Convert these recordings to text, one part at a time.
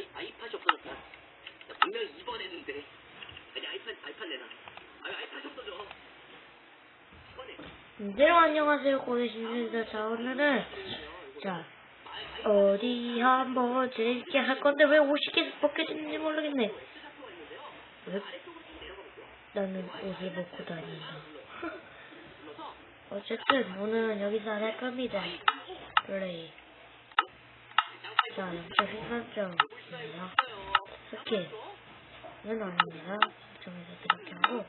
아이, 아이팟이 없어졌다. 나 분명히 2번 했는데. 아니, 아이팟, 아이팟 내놔. 아니, 아이팟이 없어져. 2번에. 네, 안녕하세요. 고대신입니다. 자, 오늘은, 자, 어디 한번 재밌게 할 건데 왜 50개 벗게 됐는지 모르겠네. 왜? 나는 옷을 벗고 다닌다. 어쨌든, 오늘은 여기서 안 할 겁니다. 플레이. 자, 저 생산점 있어요. 스킬은 아닙니다. 정해서 드렇게 하고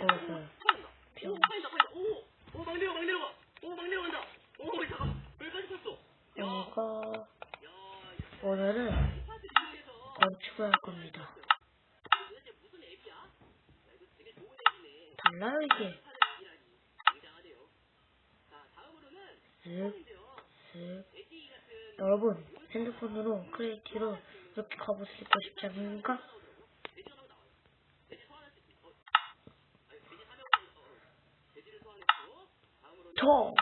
고수 오, 빨리다, 빨리다. 오, 오, 막 내려가, 막 내려가. 오, 막 내려간다. 오, 잠깐. 여기까지 탔어. 이거 오늘은 건축을 할 겁니다. 달라요 이게. 쓱, 쓱. 여러분, 핸드폰으로 크리에이티로 이렇게 갑옷을 입고 싶지 않습니까? 저!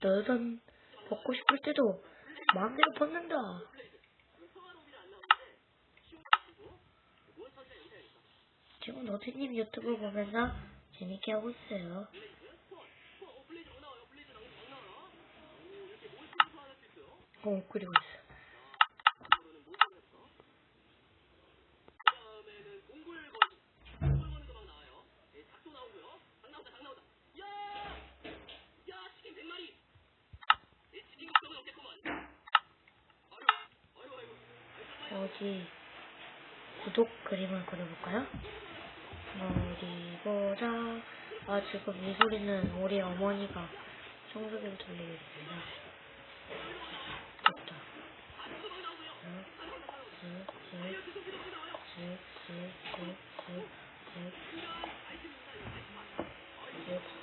너는 벗고 싶을 때도 마음대로 벗는다. 지금 너태님 유튜브 보면서 재밌게 하고 있어요. 어, 공 끓이고 있어. 어디 구독 그림을 그려볼까요? 어디 보자 아 지금 이 소리는 우리 어머니가 청소기를 돌리고 있습니다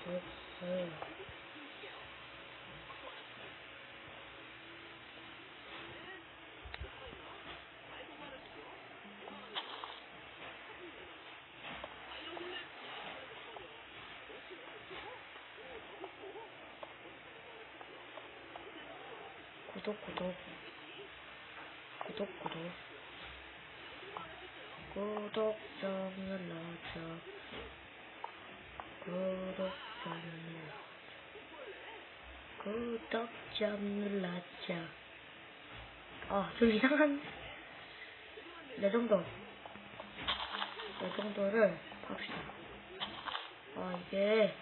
쓱. 구독 구독. 구독 구독. 구독 좀 눌러줘. 구독. 좀 눌러 구독 좀 눌러줘 아좀 이상한 내 정도 내 정도를 팝시다 아 이게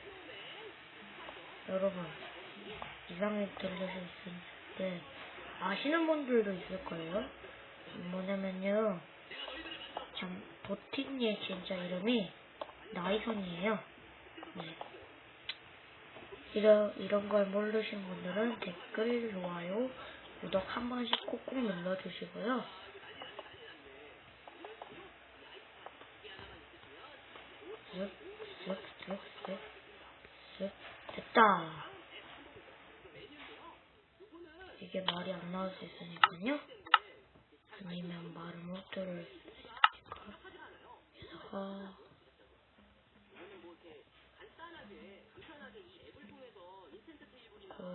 여러분 이상하게 들려서 있는데 아시는 분들도 있을 거예요. 뭐냐면요, 참 도티니의 진짜 이름이 나이선이에요. 네. 이런 이런 걸 모르시는 분들은 댓글, 좋아요, 구독 한 번씩 콕콕 눌러주시고요. 쓱, 쓱, 쓱, 쓱, 쓱, 됐다. 이게 말이 안 나올 수 있으니까요. 아니면 말을 못 들을 수 있으니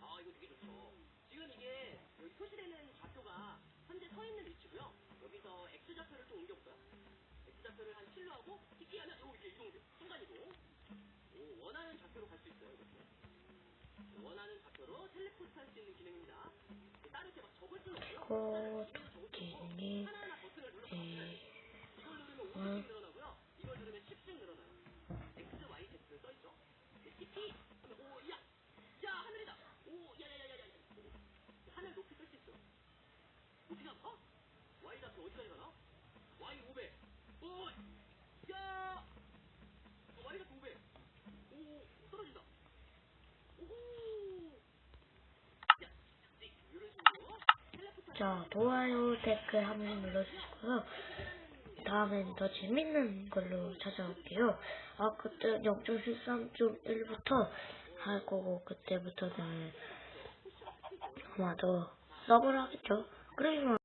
아, 이거 되게 좋죠. 지금 이게 여기 표시되는 좌표가 현재 서 있는 위치고요. 여기서 X좌표를 또 옮겨볼까요? X좌표를 한 7로 하고 TP하면 요 이렇게 이동돼요. 순간 이동. 오, 원하는 좌표로 갈 수 있어요. 이렇게. 원하는 좌표로 텔레포트 할 수 있는 기능입니다. 따로 이렇게 막 적을 수는 없고요. 고도기님 하나하나 버튼을 눌러서 에 이걸 누르면 5씩 늘어나고요. 이걸 누르면 10씩 늘어나요. X, Y, Z 써있죠? TP 하면 오, 야! 야, 하늘이다! 오, 야, 야, 야, 야, 야. 오. 하늘 높이 쓸 수 있어. 높이가 커? Y 좌표 어디까지 가나? Y 500. 오! 야! 어, 좌표 500. 오, 떨어진다. 오호! 야, 이런 식으로 자, 좋아요, 댓글 한 번씩 눌러주시고요. 다음엔 더 재밌는 걸로 찾아올게요. 아, 그때 0.13.1부터 할 거고, 그때부터는 아마 더 서브를 하겠죠. 그러면